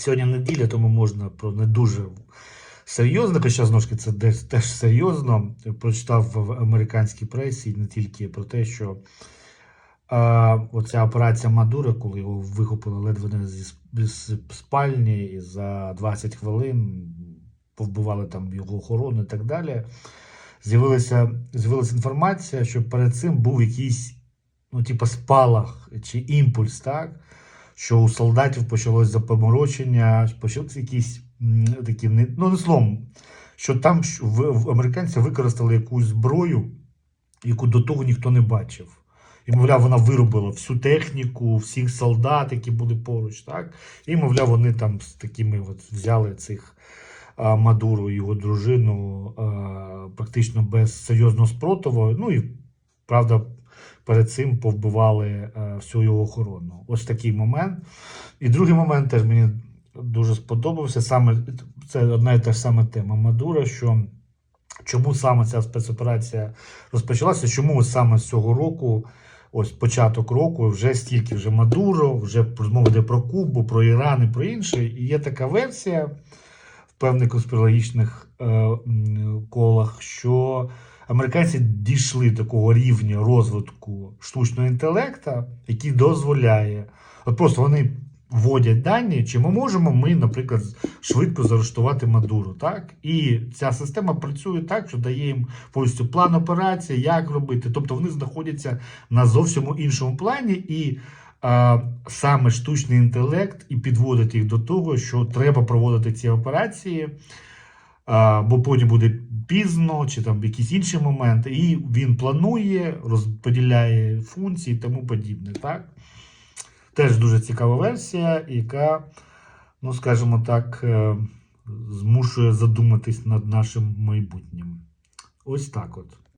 Сьогодні неділя, тому можна про не дуже серйозно, хоча знову ж таки це теж серйозно. Прочитав в американській пресі не тільки про те, що а, оця операція Мадура, коли його вихопили ледве не зі спальні і за 20 хвилин повбивали там його охорону і так далі. З'явилася, з'явилася інформація, що перед цим був якийсь, ну, типу, спалах чи імпульс, так? Що у солдатів почалось запоморочення, почалися якісь такі, ну, не словом, що там в американці використали якусь зброю, яку до того ніхто не бачив. І, мовляв, вона виробила всю техніку, всіх солдат, які були поруч, так? І, мовляв, вони там з такими от взяли цих а, Мадуру і його дружину а, практично без серйозного спротиву. Ну і правда, перед цим повбивали всю його охорону. Ось такий момент. І другий момент теж мені дуже сподобався. Саме це одна і та ж сама тема Мадура, що чому саме ця спецоперація розпочалася, чому саме з цього року. Ось початок року вже стільки вже Мадуро, вже розмова йде про Кубу, про Іран і про інше. І є така версія в певних конспірологічних е, колах, що американці дійшли такого рівня розвитку штучного інтелекту, який дозволяє. От просто вони вводять дані, чи ми можемо ми, наприклад, швидко заарештувати Мадуру, так? І ця система працює так, що дає їм повністю план операції, як робити. Тобто вони знаходяться на зовсім іншому плані, і а, саме штучний інтелект і підводить їх до того, що треба проводити ці операції, бо потім буде пізно, чи там якісь інші моменти, і він планує, розподіляє функції і тому подібне. Так? Теж дуже цікава версія, яка, ну скажімо так, е, змушує задуматись над нашим майбутнім. Ось так от.